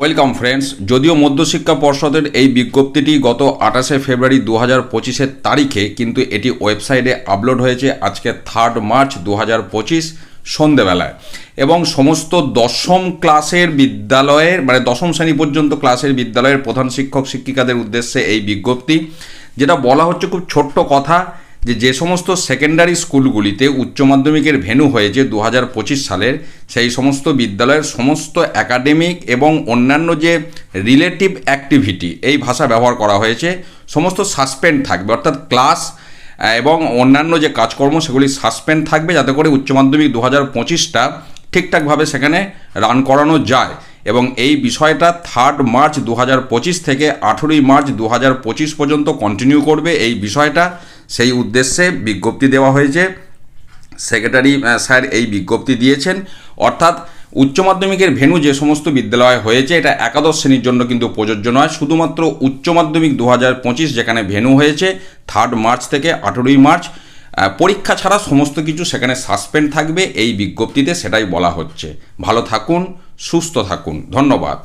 Welcome friends, যদিও মধ্যশিক্ষা পর্ষদের এই বিজ্ঞপ্তিটি গত আঠাশে ফেব্রুয়ারি দু হাজার পঁচিশের তারিখে, কিন্তু এটি ওয়েবসাইটে আপলোড হয়েছে আজকে থার্ড মার্চ দু হাজার পঁচিশ সন্ধেবেলায়। এবং সমস্ত দশম ক্লাসের বিদ্যালয়ের মানে দশম শ্রেণি পর্যন্ত ক্লাসের বিদ্যালয়ের প্রধান শিক্ষক শিক্ষিকাদের উদ্দেশ্যে এই বিজ্ঞপ্তি, যেটা বলা হচ্ছে খুব ছোট্ট কথা যে যে সমস্ত সেকেন্ডারি স্কুলগুলিতে উচ্চ মাধ্যমিকের ভেনু হয়েছে দু হাজার পঁচিশ সালের, সেই সমস্ত বিদ্যালয়ের সমস্ত একাডেমিক এবং অন্যান্য যে রিলেটিভ অ্যাক্টিভিটি এই ভাষা ব্যবহার করা হয়েছে। সমস্ত সাসপেন্ড থাকবে, অর্থাৎ ক্লাস এবং অন্যান্য যে কাজকর্ম, সেগুলি সাসপেন্ড থাকবে যাতে করে উচ্চ মাধ্যমিক দু হাজার পঁচিশটা ঠিকঠাকভাবে সেখানে রান করানো যায়। এবং এই বিষয়টা থার্ড মার্চ দু হাজার পঁচিশ থেকে আঠেরোই মার্চ দু হাজার পঁচিশ পর্যন্ত কন্টিনিউ করবে। এই বিষয়টা সেই উদ্দেশ্যে বিজ্ঞপ্তি দেওয়া হয়েছে। সেক্রেটারি স্যার এই বিজ্ঞপ্তি দিয়েছেন। অর্থাৎ উচ্চ মাধ্যমিকের ভেনু যে সমস্ত বিদ্যালয় হয়েছে, এটা একাদশ শ্রেণির জন্য কিন্তু প্রযোজ্য নয়। শুধুমাত্র উচ্চ মাধ্যমিক দু হাজার পঁচিশ যেখানে ভেনু হয়েছে থার্ড মার্চ থেকে আঠেরোই মার্চ পরীক্ষা ছাড়া সমস্ত কিছু সেখানে সাসপেন্ড থাকবে, এই বিজ্ঞপ্তিতে সেটাই বলা হচ্ছে। ভালো থাকুন, সুস্থ থাকুন। ধন্যবাদ।